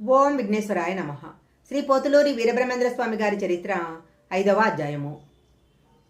ఓం విఘ్నేశ్వరాయ నమ. శ్రీ పోతులూరి వీరబ్రహ్మేంద్ర స్వామి గారి చరిత్ర ఐదవ అధ్యాయము.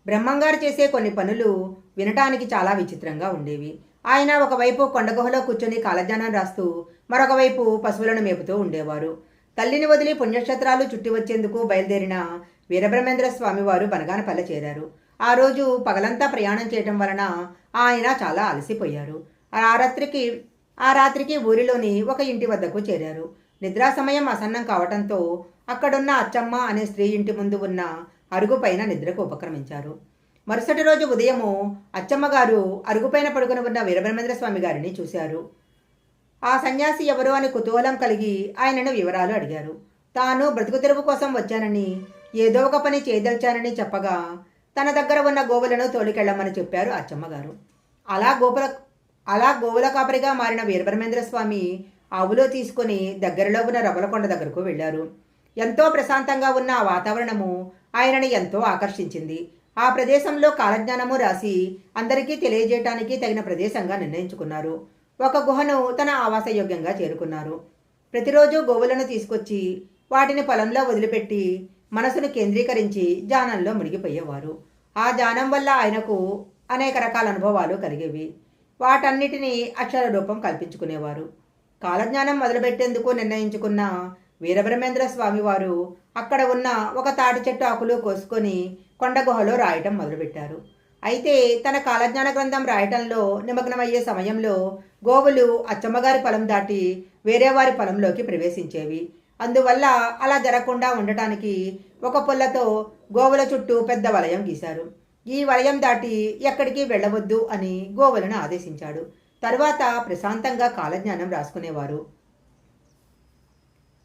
బ్రహ్మంగారు చేసే కొన్ని పనులు వినటానికి చాలా విచిత్రంగా ఉండేవి. ఆయన ఒకవైపు కొండగుహలో కూర్చొని కాలజ్ఞానం రాస్తూ మరొకవైపు పశువులను మేపుతూ ఉండేవారు. తల్లిని వదిలి పుణ్యక్షేత్రాలు చుట్టి వచ్చేందుకు బయలుదేరిన వీరబ్రహ్మేంద్ర స్వామివారు బనగానపల్లె చేరారు. ఆ రోజు పగలంతా ప్రయాణం చేయటం వలన ఆయన చాలా అలసిపోయారు. ఆ రాత్రికి ఆ రాత్రికి ఊరిలోని ఒక ఇంటి వద్దకు చేరారు. నిద్రా సమయం అసన్నం కావటంతో అక్కడున్న అచ్చమ్మ అనే స్త్రీ ఇంటి ముందు ఉన్న అరుగుపైన నిద్రకు ఉపక్రమించారు. మరుసటి రోజు ఉదయము అచ్చమ్మగారు అరుగుపైన పడుకుని ఉన్న వీరబ్రహ్మేంద్ర స్వామి గారిని చూశారు. ఆ సన్యాసి ఎవరు అని కుతూహలం కలిగి ఆయనను వివరాలు అడిగారు. తాను బ్రతుకు తెరువు కోసం వచ్చానని ఏదో ఒక పని చేయదలిచానని చెప్పగా తన దగ్గర ఉన్న గోవులను తోలికెళ్ళమని చెప్పారు అచ్చమ్మగారు అలా గోపుల అలా గోవుల కాపరిగా మారిన వీరబ్రహ్మేంద్ర స్వామి ఆవులో తీసుకొని దగ్గరలో ఉన్న రవలకొండ దగ్గరకు వెళ్ళారు. ఎంతో ప్రశాంతంగా ఉన్న ఆ వాతావరణము ఆయనని ఎంతో ఆకర్షించింది. ఆ ప్రదేశంలో కాలజ్ఞానము రాసి అందరికీ తెలియజేయటానికి తగిన ప్రదేశంగా నిర్ణయించుకున్నారు. ఒక గుహను తన ఆవాసయోగ్యంగా చేరుకున్నారు. ప్రతిరోజు గోవులను తీసుకొచ్చి వాటిని పొలంలో వదిలిపెట్టి మనసును కేంద్రీకరించి జానంలో మునిగిపోయేవారు. ఆ జానం వల్ల ఆయనకు అనేక రకాల అనుభవాలు కలిగేవి. వాటన్నిటినీ అక్షర రూపం కల్పించుకునేవారు. కాలజ్ఞానం మొదలుపెట్టేందుకు నిర్ణయించుకున్న వీరబ్రహ్మేంద్ర స్వామివారు అక్కడ ఉన్న ఒక తాటి చెట్టు ఆకులు కోసుకొని కొండగుహలో రాయటం మొదలుపెట్టారు. అయితే తన కాలజ్ఞాన గ్రంథం రాయటంలో నిమగ్నమయ్యే సమయంలో గోవులు అచ్చమ్మగారి పొలం దాటి వేరే వారి పొలంలోకి ప్రవేశించేవి. అందువల్ల అలా జరగకుండా ఉండటానికి ఒక పుల్లతో గోవుల చుట్టూ పెద్ద వలయం గీశారు. ఈ వలయం దాటి ఎక్కడికి వెళ్ళవద్దు అని గోవులను ఆదేశించాడు. తరువాత ప్రశాంతంగా కాలజ్ఞానం రాసుకునేవారు.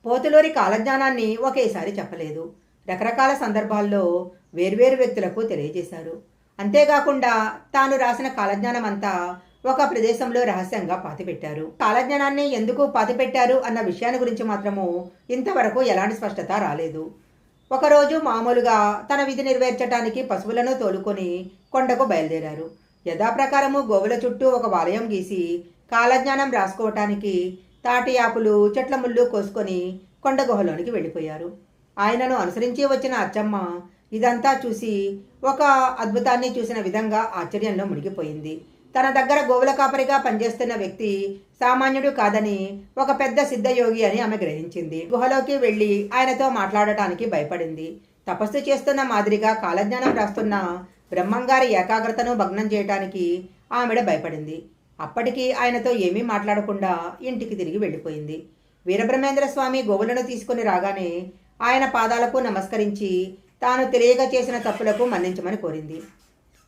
పోతులూరి కాలజ్ఞానాన్ని ఒకేసారి చెప్పలేదు. రకరకాల సందర్భాల్లో వేర్వేరు వ్యక్తులకు తెలియజేశారు. అంతేకాకుండా తాను రాసిన కాలజ్ఞానం అంతా ఒక ప్రదేశంలో రహస్యంగా పాతిపెట్టారు. కాలజ్ఞానాన్ని ఎందుకు పాతిపెట్టారు అన్న విషయాన్ని గురించి మాత్రము ఇంతవరకు ఎలాంటి స్పష్టత రాలేదు. ఒకరోజు మామూలుగా తన విధి నెరవేర్చడానికి పశువులను తోలుకొని కొండకు బయలుదేరారు. యథాప్రకారము గోవుల చుట్టూ ఒక వలయం గీసి కాలజ్ఞానం రాసుకోవటానికి తాటి ఆకులు చెట్ల ముళ్ళు కోసుకొని కొండ గుహలోనికి వెళ్ళిపోయారు. ఆయనను అనుసరించి వచ్చిన అచ్చమ్మ ఇదంతా చూసి ఒక అద్భుతాన్ని చూసిన విధంగా ఆశ్చర్యంలో మునిగిపోయింది. తన దగ్గర గోవుల కాపరిగా పనిచేస్తున్న వ్యక్తి సామాన్యుడు కాదని ఒక పెద్ద సిద్ధయోగి అని ఆమె గ్రహించింది. గుహలోకి వెళ్ళి ఆయనతో మాట్లాడటానికి భయపడింది. తపస్సు చేస్తున్న మాదిరిగా కాలజ్ఞానం రాస్తున్న బ్రహ్మంగారి ఏకాగ్రతను భగ్నం చేయటానికి ఆమెడ భయపడింది. అప్పటికి ఆయనతో ఏమీ మాట్లాడకుండా ఇంటికి తిరిగి వెళ్ళిపోయింది. వీరబ్రహ్మేంద్ర స్వామి గోవులను తీసుకుని రాగానే ఆయన పాదాలకు నమస్కరించి తాను తెలియక చేసిన తప్పులకు మన్నించమని కోరింది.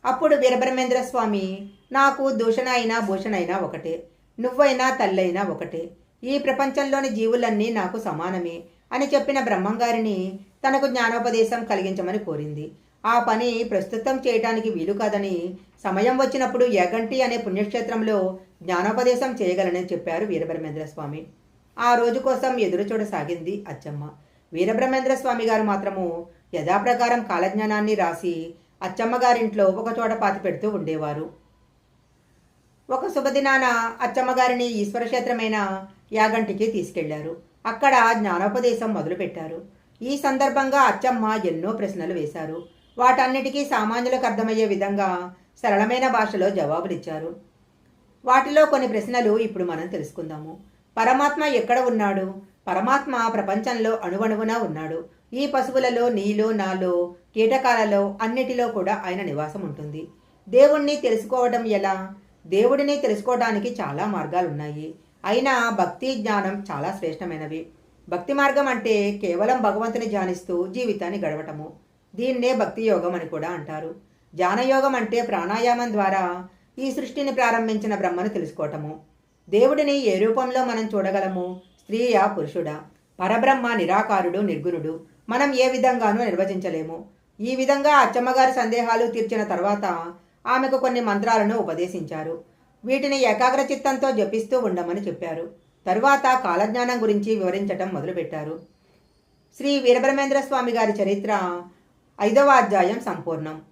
అప్పుడు వీరబ్రహ్మేంద్ర స్వామి నాకు దూషణ అయినా భూషణ అయినా ఒకటే నువ్వైనా తల్లైనా ఒకటే. ఈ ప్రపంచంలోని జీవులన్నీ నాకు సమానమే అని చెప్పిన బ్రహ్మంగారిని తనకు జ్ఞానోపదేశం కలిగించమని కోరింది. ఆ పని ప్రస్తుతం చేయటానికి వీలు కాదని సమయం వచ్చినప్పుడు యగంటి అనే పుణ్యక్షేత్రంలో జ్ఞానోపదేశం చేయగలనని చెప్పారు వీరబ్రహ్మేంద్ర స్వామి. ఆ రోజు కోసం ఎదురు చూడసాగింది అచ్చమ్మ. వీరబ్రహ్మేంద్ర స్వామి గారు మాత్రము యథాప్రకారం కాలజ్ఞానాన్ని రాసి అచ్చమ్మ గారింట్లో ఒక చోట పాతి పెడుతూ ఉండేవారు. ఒక శుభదినాన అచ్చమ్మగారిని ఈశ్వరక్షేత్రమైన యాగంటికి తీసుకెళ్ళారు. అక్కడ జ్ఞానోపదేశం మొదలుపెట్టారు. ఈ సందర్భంగా అచ్చమ్మ ఎన్నో ప్రశ్నలు వేశారు. వాటన్నిటికీ సామాన్యులకు అర్థమయ్యే విధంగా సరళమైన భాషలో జవాబులిచ్చారు. వాటిలో కొన్ని ప్రశ్నలు ఇప్పుడు మనం తెలుసుకుందాము. పరమాత్మ ఎక్కడ ఉన్నాడు? పరమాత్మ ప్రపంచంలో అణువణువున ఉన్నాడు. ఈ పశువులలో నీలో నాలో కీటకాలలో అన్నిటిలో కూడా ఆయన నివాసం ఉంటుంది. దేవుణ్ణి తెలుసుకోవడం ఎలా? దేవుడిని తెలుసుకోవడానికి చాలా మార్గాలు ఉన్నాయి అయినా భక్తి జ్ఞానం చాలా శ్రేష్టమైనవి. భక్తి మార్గం అంటే కేవలం భగవంతుని ధ్యానిస్తూ జీవితాన్ని గడవటము దీన్నే భక్తి యోగం అని కూడా అంటారు. ధ్యానయోగం అంటే ప్రాణాయామం ద్వారా ఈ సృష్టిని ప్రారంభించిన బ్రహ్మను తెలుసుకోవటము. దేవుడిని ఏ రూపంలో మనం చూడగలము? స్త్రీయా పురుషుడా? పరబ్రహ్మ నిరాకారుడు నిర్గుణుడు మనం ఏ విధంగానూ నిర్వచించలేము. ఈ విధంగా అచ్చమ్మగారి సందేహాలు తీర్చిన తర్వాత ఆమెకు కొన్ని మంత్రాలను ఉపదేశించారు. వీటిని ఏకాగ్ర చిత్తంతో జపిస్తూ ఉండమని చెప్పారు. తరువాత కాలజ్ఞానం గురించి వివరించటం మొదలుపెట్టారు. శ్రీ వీరబ్రహ్మేంద్ర స్వామి గారి చరిత్ర ఐదవ అధ్యాయం సంపూర్ణం.